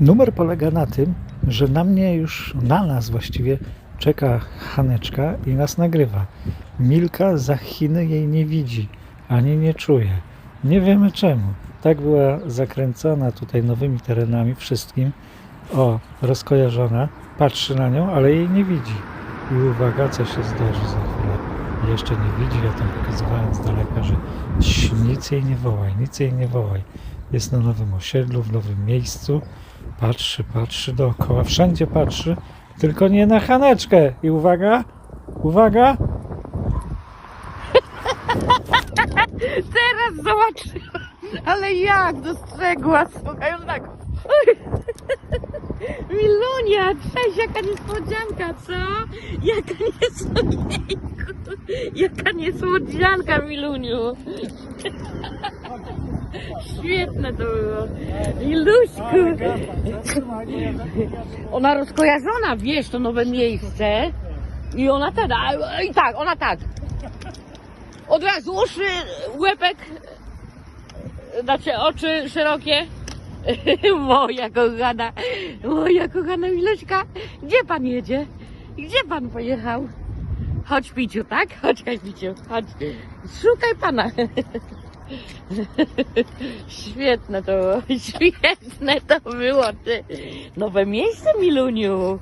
Numer polega na tym, że na mnie już, na nas właściwie, czeka Haneczka i nas nagrywa. Milka za Chiny jej nie widzi, ani nie czuje. Nie wiemy czemu. Tak była zakręcona tutaj nowymi terenami wszystkim. O, rozkojarzona. Patrzy na nią, ale jej nie widzi. I uwaga, co się zdarzy za chwilę. Jeszcze nie widzi, ja tam pokazywałem z daleka, że "Cii, nic jej nie wołaj, nic jej nie wołaj. Jest na nowym osiedlu, w nowym miejscu. Patrzy, patrzy dookoła, wszędzie patrzy, tylko nie na Haneczkę. I uwaga, uwaga, Teraz zobaczyłam, ale jak dostrzegła, słuchaj, on tak... Milunia, cześć, jaka niespodzianka, co? Jaka niespodzianka, jaka niespodzianka, Miluniu. Świetne to było. Miluśku. Ona rozkojarzona, wiesz, to nowe miejsce. I ona ten, a- i tak, ona tak. Od razu uszy, łepek, znaczy oczy szerokie. Moja kochana, moja kochana Miluśka, gdzie pan jedzie? Gdzie pan pojechał? Chodź Piciu, tak? Chodź, Piciu, chodź. Szukaj pana. Świetne to było, świetne to było. Ty. Nowe miejsce, Miluniu.